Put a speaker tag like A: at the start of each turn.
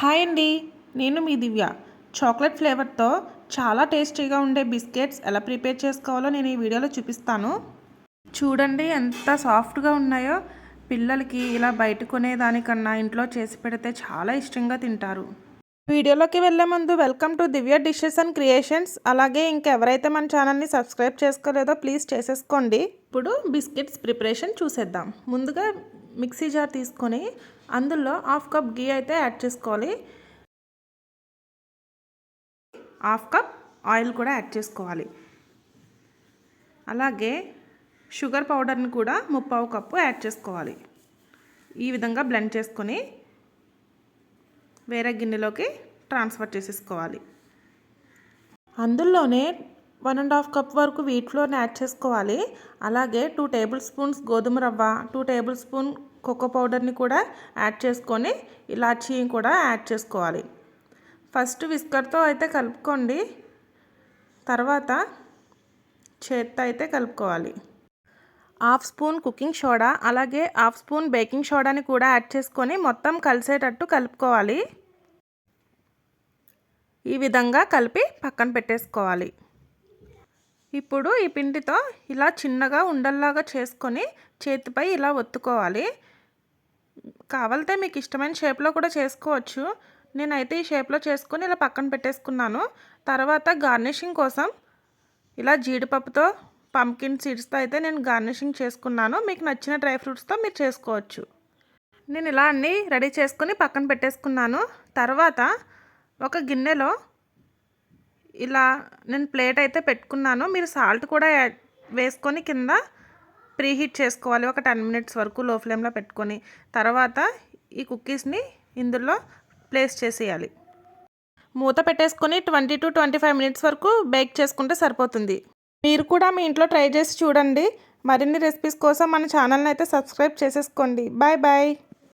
A: Hi అండి నేను మీ దివ్య. Chocolate ఫ్లేవర్తో చాలా టేస్టీగా ఉండే బిస్కెట్స్ ఎలా ప్రిపేర్ చేసుకోవాలో నేను ఈ వీడియోలో చూపిస్తాను. చూడండి ఎంత సాఫ్ట్గా ఉన్నాయో. పిల్లలకి ఇలా బయట కొనేదానికన్నా ఇంట్లో చేసి పెడితే చాలా ఇష్టంగా తింటారు. వీడియోలోకి వెళ్ళే ముందు welcome to Divya dishes and creations. అలాగే ఇంకెవరైతే మన ఛానల్ని సబ్స్క్రైబ్ చేసుకోలేదో ప్లీజ్ చేసేసుకోండి. ఇప్పుడు బిస్కెట్స్ ప్రిపరేషన్ చూసేద్దాం. ముందుగా మిక్సీ జార్ తీసుకొని అందులో హాఫ్ కప్ గీ అయితే యాడ్ చేసుకోవాలి. హాఫ్ కప్ ఆయిల్ కూడా యాడ్ చేసుకోవాలి. అలాగే షుగర్ పౌడర్ని కూడా ముప్పావు కప్పు యాడ్ చేసుకోవాలి. ఈ విధంగా బ్లెండ్ చేసుకొని వేరే గిన్నెలోకి ట్రాన్స్ఫర్ చేసేసుకోవాలి. అందులోనే వన్ అండ్ హాఫ్ కప్ వరకు వీట్ ఫ్లోర్ని యాడ్ చేసుకోవాలి. అలాగే టూ టేబుల్ స్పూన్స్ గోధుమ రవ్వ టూ టేబుల్ స్పూన్ కోకో పౌడర్ని కూడా యాడ్ చేసుకొని ఇలాచీ కూడా యాడ్ చేసుకోవాలి. ఫస్ట్ విస్కర్తో అయితే కలుపుకోండి. తర్వాత చేత్తో అయితే కలుపుకోవాలి. హాఫ్ స్పూన్ కుకింగ్ సోడా అలాగే హాఫ్ స్పూన్ బేకింగ్ సోడాని కూడా యాడ్ చేసుకొని మొత్తం కలిసేటట్టు కలుపుకోవాలి. ఈ విధంగా కలిపి పక్కన పెట్టేసుకోవాలి. ఇప్పుడు ఈ పిండితో ఇలా చిన్నగా ఉండల్లాగా చేసుకొని చేతిపై ఇలా ఒత్తుకోవాలి. కావాలితే మీకు ఇష్టమైన షేప్లో కూడా చేసుకోవచ్చు. నేనైతే ఈ షేప్లో చేసుకొని ఇలా పక్కన పెట్టేసుకున్నాను. తర్వాత గార్నిషింగ్ కోసం ఇలా జీడిపప్పుతో పంకిన్ సీడ్స్తో అయితే నేను గార్నిషింగ్ చేసుకున్నాను. మీకు నచ్చిన డ్రై ఫ్రూట్స్తో మీరు చేసుకోవచ్చు. నేను ఇలా అన్నీ రెడీ చేసుకొని పక్కన పెట్టేసుకున్నాను. తర్వాత ఒక గిన్నెలో ఇలా నేను ప్లేట్ అయితే పెట్టుకున్నాను. మీరు సాల్ట్ కూడా వేసుకొని కింద ప్రీహీట్ చేసుకోవాలి. ఒక టెన్ మినిట్స్ వరకు లో ఫ్లేమ్లో పెట్టుకొని. తర్వాత ఈ కుక్కీస్ని ఇందులో ప్లేస్ చేసేయాలి. మూత పెట్టేసుకొని twenty to twenty five minutes వరకు బేక్ చేసుకుంటే సరిపోతుంది. మీరు కూడా మీ ఇంట్లో ట్రై చేసి చూడండి. మరిన్ని రెసిపీస్ కోసం మన ఛానల్ని అయితే సబ్స్క్రైబ్ చేసేసుకోండి. Bye bye.